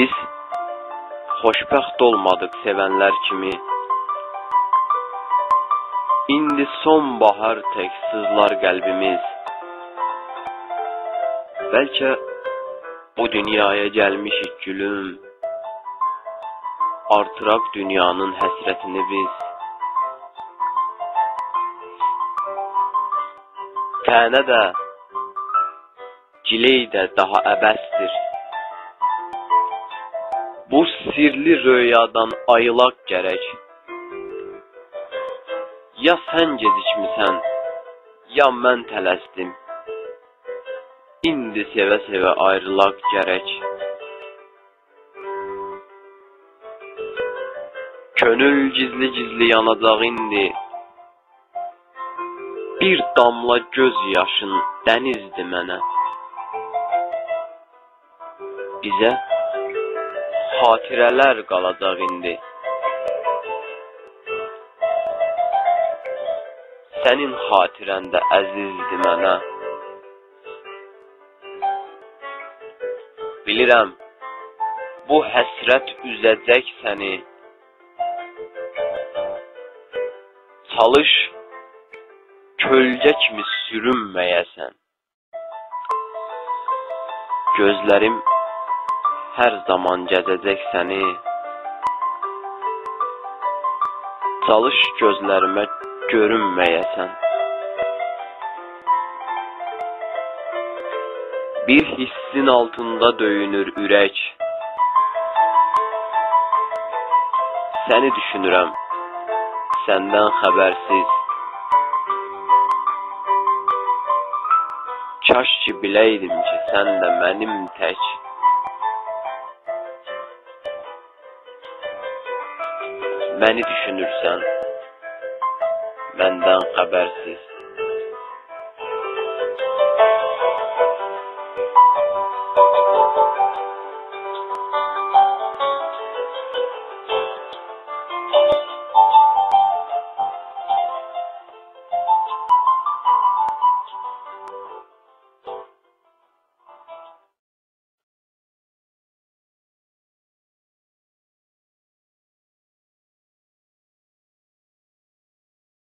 Biz xoşbəxt olmadıq sevənlər kimi. İndi sonbahar tək sızlar qəlbimiz. Bəlkə bu dünyaya gəlmişik gülüm. Artıraq dünyanın həsrətini biz. Tənə də, giley də daha əbəsdir. Bu sirli röyadan ayılaq gərək. Ya sən gecikmisən, ya mən tələsdim. İndi sevə-sevə ayrılaq gərək. Könül gizli-gizli yanacaq indi. Bir damla göz yaşın dənizdir mənə. Bizə xatirələr qalacaq indi. Sənin xatirən də əzizdir mənə. Bilirəm, bu həsrət üzəcək səni. Çalış, kölgə kimi sürünməyəsən. Gözlərim hər zaman gəzəcək səni. Çalış gözlərimə görünməyəsən. Bir hissin altında döyünür ürək. Səni düşünürəm, səndən xəbərsiz. Kaş ki biləydim ki, sən də mənim tək. Məni düşünürsən, məndən xəbərsiz.